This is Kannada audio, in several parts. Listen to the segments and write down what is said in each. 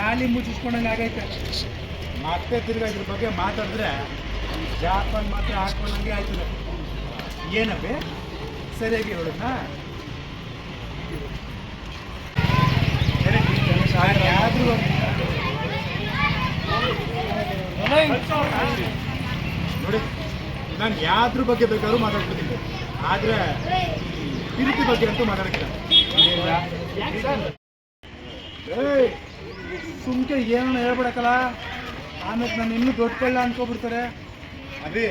ಗಾಳಿ ಮುಚ್ಚಿಸ್ಕೊಂಡಂಗೆ ಆಗೈತೆ. ಮತ್ತೆ ತಿರ್ಗಾ ಇದ್ರ ಬಗ್ಗೆ ಮಾತಾಡಿದ್ರೆ ಜಾಪನ್ ಮಾತ್ರ ಹಾಕೊಂಡಂಗೆ ಆಯ್ತದೆ. ಏನಪ್ಪೇ? ಸರಿಯಾಗಿ ಹೇಳೋಣ ನೋಡಿ, ನಾನು ಯಾವ್ದ್ರ ಬಗ್ಗೆ ಬೇಕಾದ್ರೂ ಮಾತಾಡ್ಕೊತೀನಿ. ಆದ್ರೆ ಈ ಬಗ್ಗೆ ಅಂತೂ ಮಾತಾಡಕ್ಕಿಲ್ಲ. ಸುಮ್ಕೆ ಏನೋ ಹೇಳ್ಬಿಡಕಲ್ಲ ಆಮೇಲೆ ನಾನು ಇನ್ನೂ ದೊಡ್ಡ ಕಳ್ಳ ಅನ್ಕೋಬಿಡ್ತಾರೆ. ಅದೇ.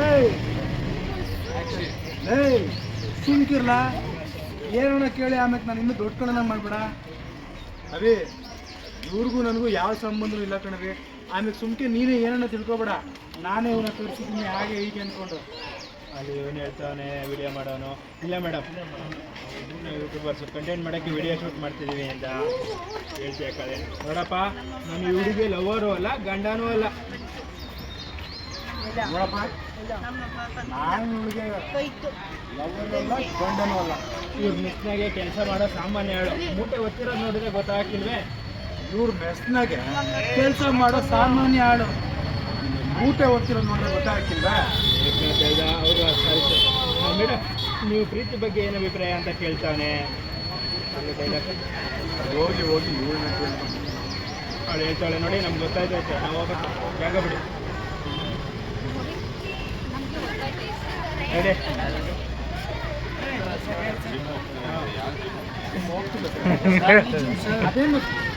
ಏಯ್. ಏಯ್ ಸುಮ್ಕಿರ್ಲ? ಏನನ್ನ ಕೇಳಿ ಆಮೇಲೆ ನಾನು ಇನ್ನೂ ದೊಡ್ಡ ಕಣನ ಮಾಡ್ಬೇಡ. ಅದೇ ಇವ್ರಿಗೂ ನನಗೂ ಯಾವ ಸಂಬಂಧನೂ ಇಲ್ಲ ಕಣವಿ ಆಮೇಲೆ ಸುಮ್ಕೆ ನೀನೇ ಏನನ್ನ ತಿಳ್ಕೊಬೇಡ. ನಾನೇ ಇವನ ತೋರಿಸಿದ್ದೀನಿ ಹಾಗೆ ಹೀಗೆ ಅಂದ್ಕೊಂಡು ಅಲ್ಲಿ ಇವನು ಹೇಳ್ತಾನೆ ವಿಡಿಯೋ ಮಾಡೋನು. ಇಲ್ಲ ಮೇಡಮ್ ಯೂಟ್ಯೂಬರ್ಸ್ ಕಂಟೆಂಟ್ ಮಾಡೋಕ್ಕೆ ವಿಡಿಯೋ ಶೂಟ್ ಮಾಡ್ತಿದ್ದೀವಿ ಅಂತ ಹೇಳ್ತಿಯಾಕದೆ ನೋಡಪ್ಪ ನಾನು ಹುಡುಗಿ ಲವರು ಅಲ್ಲ ಗಂಡನೂ ಅಲ್ಲ. ನೋಡಪ್ಪ. ಇವ್ರ ಮೆಸ್ನಾಗೆ ಕೆಲಸ ಮಾಡೋ ಸಾಮಾನ್ಯ ಹೇಳು ಮೂಟೆ ಒತ್ತಿರೋದು ನೋಡಿದ್ರೆ ಗೊತ್ತಾಗ್ತಿಲ್ವೇ? ಇವ್ರ ಮೆಸ್ನಾಗೆ ಕೆಲಸ ಮಾಡೋ ಸಾಮಾನ್ಯ ಆಳು. ಮೂಟೆ ಒತ್ತಿರೋದು ನೋಡಿದ್ರೆ ಗೊತ್ತಾಗ್ತಿಲ್ವಾ? ಹೌದು ಮೇಡಮ್ ನೀವು ಪ್ರೀತಿ ಬಗ್ಗೆ ಏನು ಅಭಿಪ್ರಾಯ ಅಂತ ಕೇಳ್ತಾನೆ. ಹೋಗಿ ಹೋಗಿ ಇವಳನ್ನ ಅವಳು ಹೇಳ್ತಾಳೆ ನೋಡಿ ನಮ್ಗೆ ಗೊತ್ತಾಯ್ತು ನಾವು ಜಾಗ ಬಿಡಿ. ಹೇಳಿ ಅದೇನು